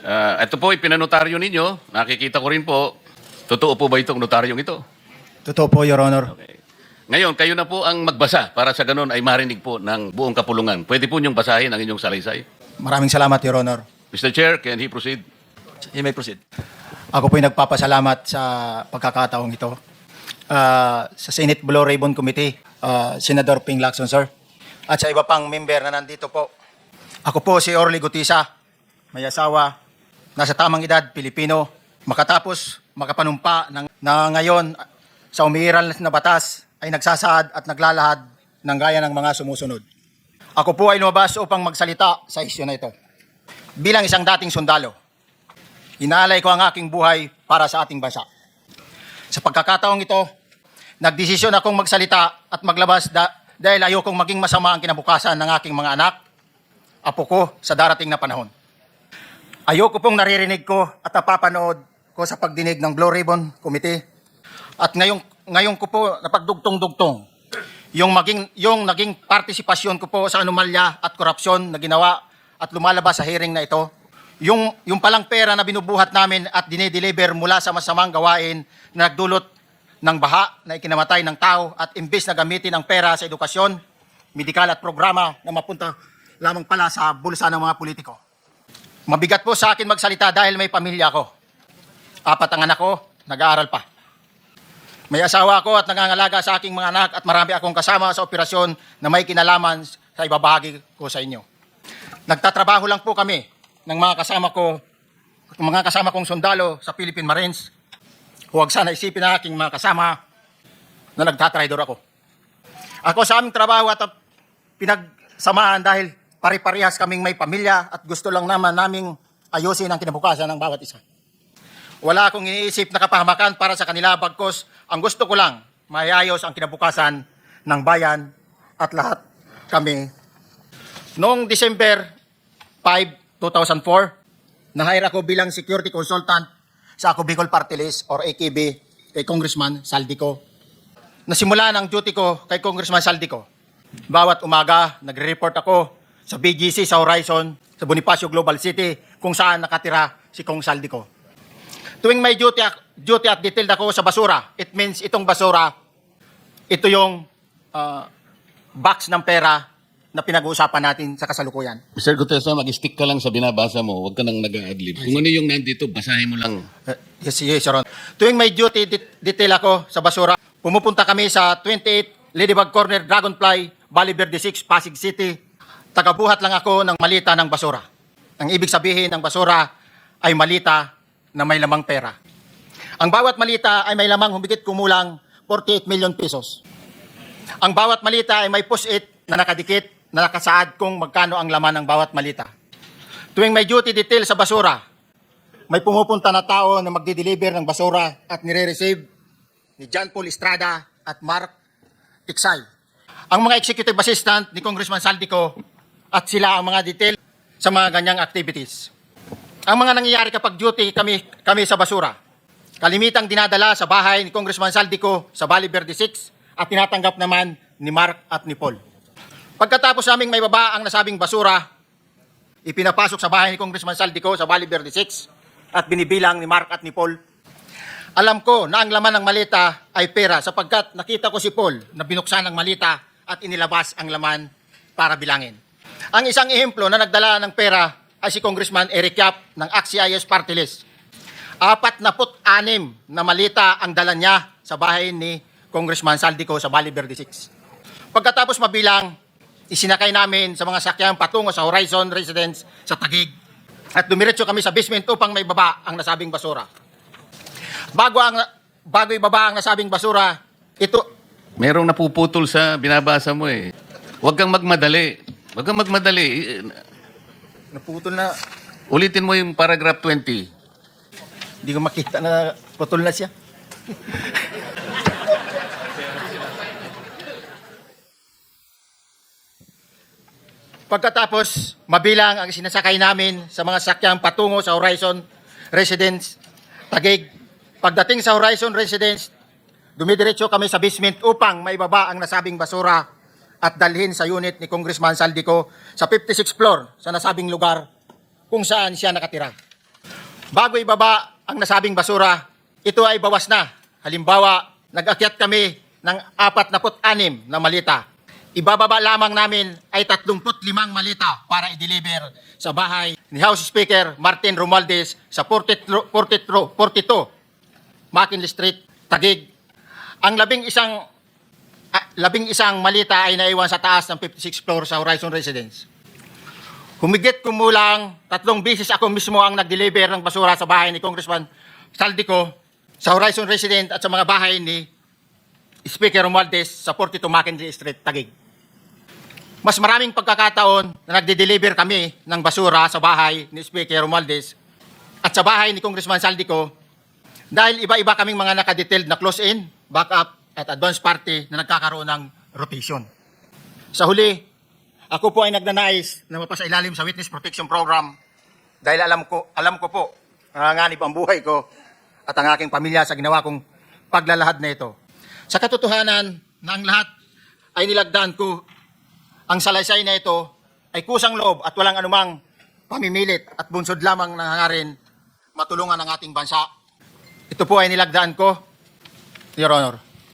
Ah, ito po, ipinanotaryo ninyo. Nakikita ko rin po. Totoo po ba itong notaryong ito? Totoo po, Your Honor. Ngayon, kayo na po ang magbasa para sa ganun ay marinig po ng buong kapulungan. Pwede po niyong basahin ang inyong salaysay. Maraming salamat, Your Honor. Mr. Chair, can he proceed? You may proceed. Ako po'y nagpapasalamat sa pagkakataong ito. Ah, sa Senate Blue Ribbon Committee, ah, Senador Ping Lacson, sir. At sa iba pang member na nandito po. Ako po si Orly Gutisa, may asawa, nasa tamang edad, Pilipino, makatapos, makapanumpa ng, na ngayon sa umiiral na batas ay nagsasaad at naglalahad ng gaya ng mga sumusunod. Ako po ay lumabas upang magsalita sa isyu na ito. Bilang isang dating sundalo, Inaalay ko ang aking buhay para sa ating bansa. Sa pagkakataong ito, nagdesisyon akong magsalita at maglabas da- dahil ayokong maging masama ang kinabukasan ng aking mga anak, apo ko sa darating na panahon. Ayoko pong naririnig ko at napapanood ko sa pagdinig ng Blue Ribbon Committee at ngayong, ngayon ko po napagdugtong-dugtong yung, maging, yung naging partisipasyon ko po sa anomalya at korupsyon na ginawa at lumalabas sa hearing na ito yung, yung palang pera na binubuhat namin at dinideliver mula sa masamang gawain na nagdulot ng baha na ikinamatay ng tao at imbes na gamitin ang pera sa edukasyon, medikal at programa na mapunta lamang pala sa bulsa ng mga politiko. Mabigat po sa akin magsalita dahil may pamilya ako. Apat ang anak ko, nag-aaral pa. May asawa ako at nangangalaga sa aking mga anak at marami akong kasama sa operasyon na may kinalaman sa ibabahagi ko sa inyo. Nagtatrabaho lang po kami ng mga kasama ko, mga kasama kong sundalo sa Philippine Marines. Huwag sana isipin ng aking mga kasama na nagtatraidor ako. Ako sa aming trabaho at pinagsamahan dahil pare-parehas kaming may pamilya at gusto lang naman naming ayusin ang kinabukasan ng bawat isa. Wala akong iniisip na kapahamakan para sa kanila bagkos ang gusto ko lang mayayos ang kinabukasan ng bayan at lahat kami. Noong December 5, 2004, na-hire ako bilang security consultant sa Ako Bicol Party List or AKB kay Congressman Saldico. Nasimula ng duty ko kay Congressman Saldico. Bawat umaga, nagre-report ako sa BGC sa Horizon, sa Bonifacio Global City, kung saan nakatira si Kong Saldico. Tuwing may duty, duty at detailed ako sa basura, it means itong basura, ito yung ah, box ng pera na pinag-uusapan natin sa kasalukuyan. Mr. Gutesa, mag-stick ka lang sa binabasa mo. Huwag ka nang nag-adlib. Kung ano yung nandito, basahin mo lang. Uh, yes, yes, Your Honor. Tuwing may duty det- detail ako sa basura, pumupunta kami sa 28 Ladybug Corner, Dragonfly, Valley Verde 6, Pasig City. Tagabuhat lang ako ng malita ng basura. Ang ibig sabihin ng basura ay malita na may lamang pera. Ang bawat malita ay may lamang humigit kumulang 48 million pesos. Ang bawat malita ay may push-it na nakadikit na nakasaad kung magkano ang laman ng bawat malita. Tuwing may duty detail sa basura, may pumupunta na tao na magdi-deliver ng basura at nire-receive ni John Paul Estrada at Mark Tiksay. Ang mga executive assistant ni Congressman Saldico at sila ang mga detail sa mga ganyang activities. Ang mga nangyayari kapag duty kami, kami sa basura, kalimitang dinadala sa bahay ni Congressman Saldico sa Valley Verde 6 at tinatanggap naman ni Mark at ni Paul. Pagkatapos naming may baba ang nasabing basura, ipinapasok sa bahay ni Congressman Saldico sa Valley Verde 6 at binibilang ni Mark at ni Paul. Alam ko na ang laman ng malita ay pera sapagkat nakita ko si Paul na binuksan ang malita at inilabas ang laman para bilangin. Ang isang ehemplo na nagdala ng pera ay si Congressman Eric Yap ng AXIS Party List. Apat na put anim na malita ang dala niya sa bahay ni Congressman Saldico sa Valley Verde 6. Pagkatapos mabilang, isinakay namin sa mga sakyang patungo sa Horizon Residence sa Tagig at dumiretso kami sa basement upang may baba ang nasabing basura. Bago ang bago ibaba ang nasabing basura, ito Merong napuputol sa binabasa mo eh. Huwag kang magmadali. Huwag kang magmadali. Naputol na Ulitin mo yung paragraph 20. hindi ko makita na putol na siya. Pagkatapos, mabilang ang sinasakay namin sa mga sakyang patungo sa Horizon Residence Tagig. Pagdating sa Horizon Residence, dumidiretso kami sa basement upang maibaba ang nasabing basura at dalhin sa unit ni Congressman Saldico sa 56th floor sa nasabing lugar kung saan siya nakatira. Bago ibaba ang nasabing basura, ito ay bawas na. Halimbawa, nag-akyat kami ng 46 na malita. Ibababa lamang namin ay 35 malita para i-deliver sa bahay ni House Speaker Martin Romualdez sa 43 42 42 McKinley Street, Taguig. Ang labing isang labing isang malita ay naiwan sa taas ng 56 floor sa Horizon Residence. Humigit kumulang tatlong bisis ako mismo ang nag-deliver ng basura sa bahay ni Congressman Saldico sa Horizon Resident at sa mga bahay ni Speaker Romualdez sa 42 Mackenzie Street, Taguig. Mas maraming pagkakataon na nagde-deliver kami ng basura sa bahay ni Speaker Romualdez at sa bahay ni Congressman Saldico dahil iba-iba kaming mga nakadetailed na close-in, backup at advance party na nagkakaroon ng rotation. Sa huli, ako po ay nagnanais na mapasailalim sa Witness Protection Program dahil alam ko, alam ko po, nanganganib ang buhay ko at ang aking pamilya sa ginawa kong paglalahad na ito. Sa katotohanan na ang lahat ay nilagdaan ko, ang salaysay na ito ay kusang loob at walang anumang pamimilit at bunsod lamang na hangarin matulungan ang ating bansa. Ito po ay nilagdaan ko, Your Honor.